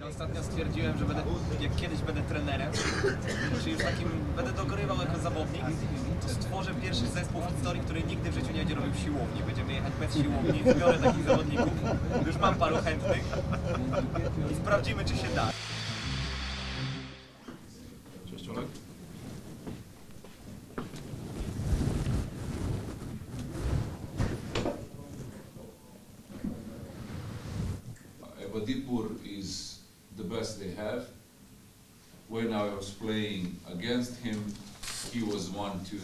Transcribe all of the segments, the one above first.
Ja ostatnio stwierdziłem, że będę, jak kiedyś będę trenerem, czy już takim będę dogrywał jako zawodnik, to stworzę pierwszy zespół w historii, który nigdy w życiu nie będzie robił siłowni. Będziemy jechać bez siłowni, zbiorę takich zawodników, już mam paru chętnych i sprawdzimy, czy się da. Cześć Olek. Is the best they have. When I was playing against him, he was one to,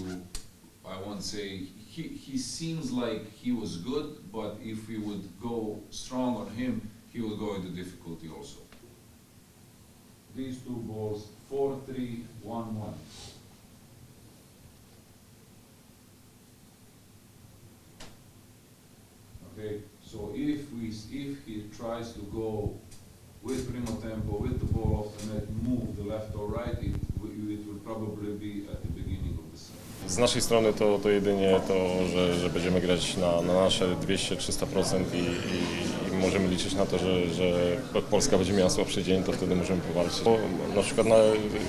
I won't say, he, he seems like he was good, but if we would go strong on him, he would go into difficulty also. These two balls, four, three, one, one. Okay, so if we, if he tries to go with the ball move the left or right, it, it will probably be at the beginning of the set. Z naszej strony to, to jedynie to, że, że będziemy grać na, na nasze 200-300% i, i, i możemy liczyć na to, że, że Polska będzie miała słabszy dzień, to wtedy możemy powalczyć. Bo na przykład na,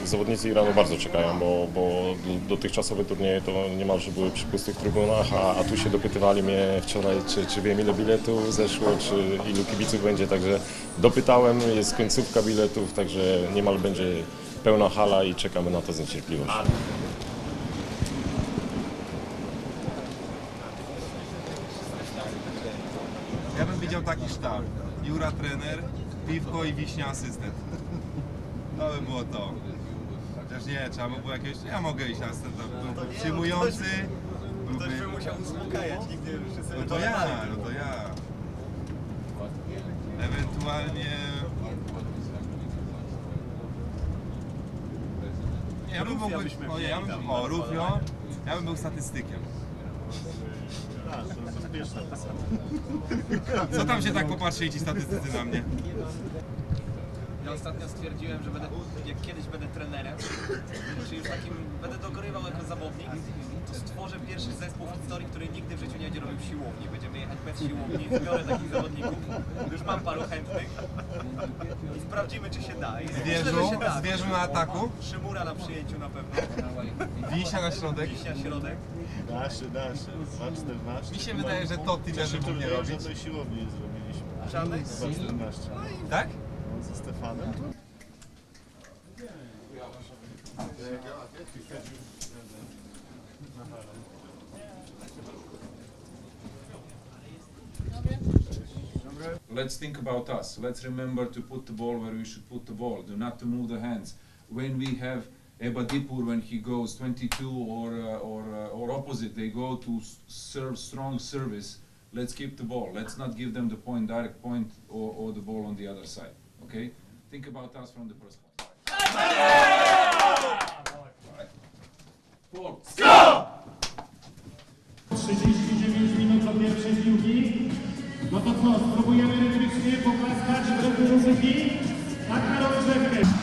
zawodnicy Iranu bardzo czekają, bo, bo dotychczasowe turnieje to niemalże były przy pustych trybunach, a, a tu się dopytywali mnie wczoraj, czy, czy wiem ile biletów zeszło, czy ilu kibiców będzie, także dopytałem, jest końcówka biletów, także niemal będzie pełna hala i czekamy na to z niecierpliwością. Ja sztab. Jura trener, piwko i wiśnia asystent. To by było to. Chociaż nie, trzeba by było jakiegoś... Ja mogę iść asystenta. Byłby przyjmujący. Ktoś by musiał uspokajać, nigdy wszyscy No to ja, no to ja. Ewentualnie... Nie, ja bym mógł. O, ja bym... O, Rufio. Ja bym był statystykiem. Co tam się tak popatrzyli ci statystycy na mnie? Ja ostatnio stwierdziłem, że będę, jak kiedyś będę trenerem, już takim będę dogrywał jako zawodnik, to stworzę pierwszy zespół w historii, który nigdy w życiu nie będzie robił siłowni. Będziemy jechać bez siłowni, zbiorę takich zawodników, już mam paru chętnych i sprawdzimy, czy się da. I myślę, Zwierzu? że się da. Zwierzu na ataku? Szymura na przyjęciu na pewno, Wiśnia na środek. Wiśnia środek. Da się, da się. 2,14. Mi się wydaje, że to tyle by mógł nie robić. Żadnej siłowni nie zrobiliśmy. Żadnej? 2,14. Tak? No, ze Stefanem. Let's think about us. Let's remember to put the ball where we should put the ball. Do not to move the hands. When we have Ebadipur, when he goes 22 or uh, or uh, or opposite, they go to serve strong service. Let's keep the ball. Let's not give them the point, direct point, or, or the ball on the other side. Okay? Think about us from the first point. Four. 39 minut do pierwszej piłki. No to co, spróbujemy rytmicznie poklaskać w rytm muzyki? Tak na rozgrzewkę.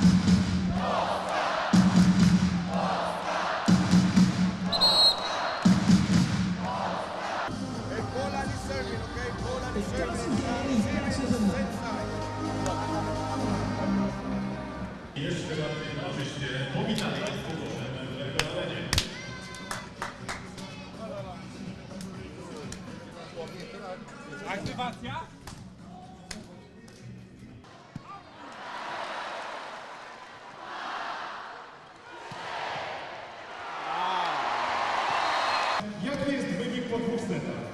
Aktywacja? Jaki jest wynik po dwóch setach?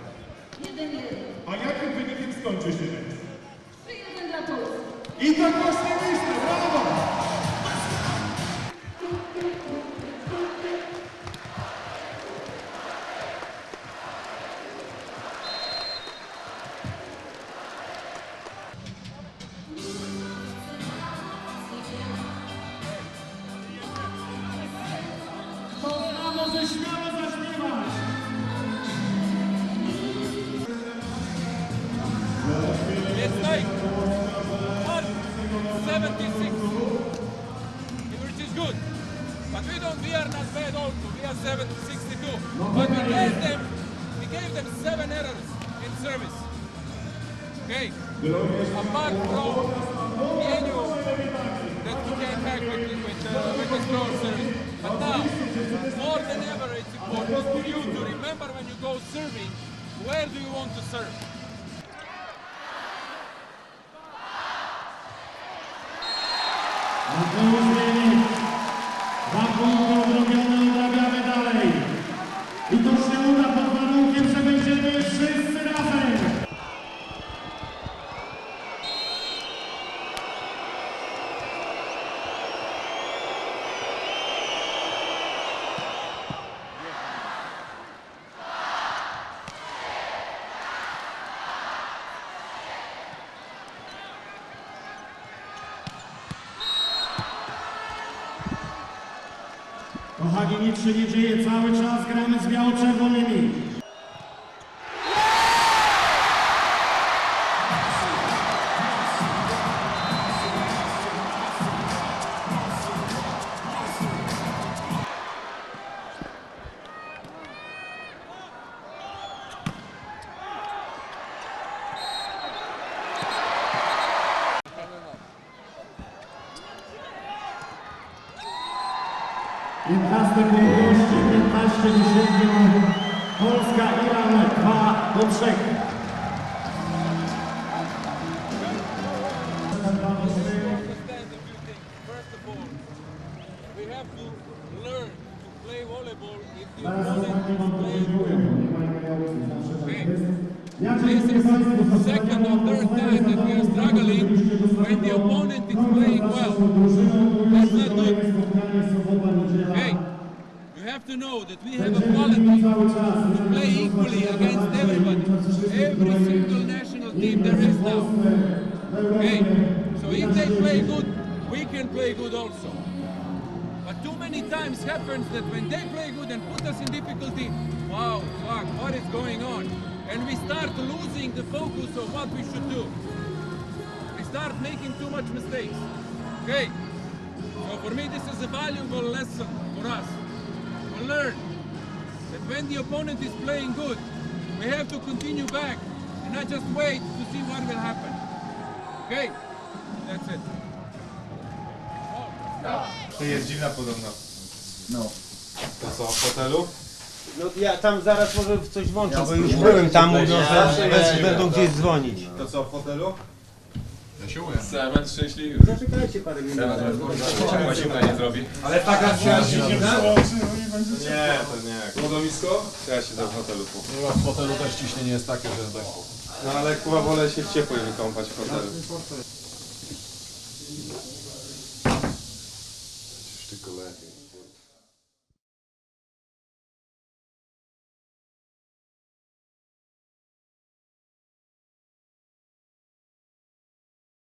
Jeden jeden. A jakim wynikiem skończy się 176, which is good. But we don't, we are not bad also. We are 7 62. But we gave them, we gave them seven errors in service. Okay. Apart from Pienio that he can hack with, with, uh, with strong service. But now, more than ever, it's important for you to remember when you go serving, where do you want to serve? Kochani, nic się nie dzieje, cały czas gramy z biało-czerwonymi. Piętnasty punkt gości, 15 do 7. Polska, Iran 2 do 3. This is the second or third time that we are struggling when the opponent is playing well. That's not good. Okay. You have to know that we have a quality to play equally against everybody. Every single national team there is now. Okay, so if they play good, we can play good also. But too many times happens that when they play good and put us in difficulty, wow, fuck, what is going on? And we start losing the focus of what we should do. We start making too much mistakes. Okay, so for me this is a valuable lesson for us to learn that when the opponent is playing good, we have to continue back and not just wait to see what will happen. Okay, that's it. To jest dziwna podobno. No. To co, w hotelu? No ja tam zaraz może w coś włączę, bo już byłem tam, mówią, że bez- będą gdzieś dzwonić. To co, w hotelu? Seven szczęśliwy. Zaczekajcie parę minut. Łazika nie zrobi. Ale taka chciała zimna? Nie, to nie. Lodowisko? Ja się tam w hotelu po. Chyba w fotelu też ciśnienie jest takie, że tak. No ale chyba wolę się w ciepłej wykąpać w hotelu. Tylko lepiej.